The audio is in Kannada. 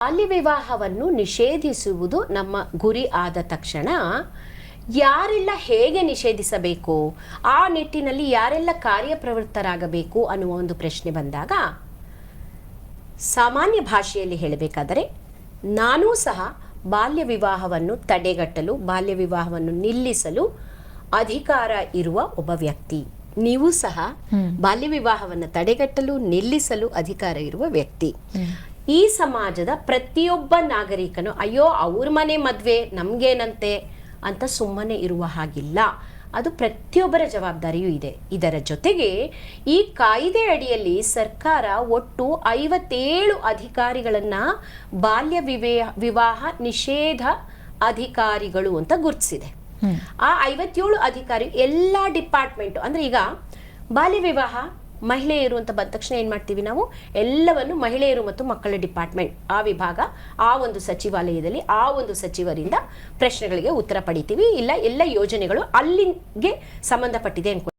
ಬಾಲ್ಯ ವಿವಾಹವನ್ನು ನಿಷೇಧಿಸುವುದು ನಮ್ಮ ಗುರಿ ಆದ ತಕ್ಷಣ ಯಾರೆಲ್ಲ ಹೇಗೆ ನಿಷೇಧಿಸಬೇಕು ಆ ನಿಟ್ಟಿನಲ್ಲಿ ಯಾರೆಲ್ಲ ಕಾರ್ಯಪ್ರವೃತ್ತರಾಗಬೇಕು ಅನ್ನುವ ಒಂದು ಪ್ರಶ್ನೆ ಬಂದಾಗ ಸಾಮಾನ್ಯ ಭಾಷೆಯಲ್ಲಿ ಹೇಳಬೇಕಾದರೆ ನಾನೂ ಸಹ ಬಾಲ್ಯ ವಿವಾಹವನ್ನು ತಡೆಗಟ್ಟಲು ಬಾಲ್ಯ ವಿವಾಹವನ್ನು ನಿಲ್ಲಿಸಲು ಅಧಿಕಾರ ಇರುವ ಒಬ್ಬ ವ್ಯಕ್ತಿ. ನೀವು ಸಹ ಬಾಲ್ಯ ವಿವಾಹವನ್ನು ತಡೆಗಟ್ಟಲು ನಿಲ್ಲಿಸಲು ಅಧಿಕಾರ ಇರುವ ವ್ಯಕ್ತಿ. ಈ ಸಮಾಜದ ಪ್ರತಿಯೊಬ್ಬ ನಾಗರಿಕನು ಅಯ್ಯೋ ಅವ್ರ ಮನೆ ಮದ್ವೆ ನಮ್ಗೇನಂತೆ? ಅಂತ ಸುಮ್ಮನೆ ಇರುವ ಹಾಗಿಲ್ಲ. ಅದು ಪ್ರತಿಯೊಬ್ಬರ ಜವಾಬ್ದಾರಿಯೂ ಇದೆ. ಇದರ ಜೊತೆಗೆ ಈ ಕಾಯ್ದೆ ಅಡಿಯಲ್ಲಿ ಸರ್ಕಾರ ಒಟ್ಟು ಐವತ್ತೇಳು ಅಧಿಕಾರಿಗಳನ್ನು ಬಾಲ್ಯ ವಿವೇ ವಿವಾಹ ನಿಷೇಧ ಅಧಿಕಾರಿಗಳು ಅಂತ ಗುರುತಿಸಿದೆ. ಆ ಐವತ್ತೇಳು ಅಧಿಕಾರಿ ಎಲ್ಲ ಡಿಪಾರ್ಟ್ಮೆಂಟ್ ಅಂದ್ರೆ ಈಗ ಬಾಲ್ಯ ವಿವಾಹ ಮಹಿಳೆಯರು ಅಂತ ಬಂದ ತಕ್ಷಣ ಏನು ಮಾಡ್ತೀವಿ ನಾವು? ಎಲ್ಲವನ್ನು ಮಹಿಳೆಯರು ಮತ್ತು ಮಕ್ಕಳ ಡಿಪಾರ್ಟ್ಮೆಂಟ್, ಆ ವಿಭಾಗ, ಆ ಒಂದು ಸಚಿವಾಲಯದಲ್ಲಿ, ಆ ಒಂದು ಸಚಿವರಿಂದ ಪ್ರಶ್ನೆಗಳಿಗೆ ಉತ್ತರ ಪಡಿತೀವಿ. ಇಲ್ಲ, ಎಲ್ಲ ಯೋಜನೆಗಳು ಅಲ್ಲಿಗೆ ಸಂಬಂಧಪಟ್ಟಿದೆ ಅನ್ಕೊ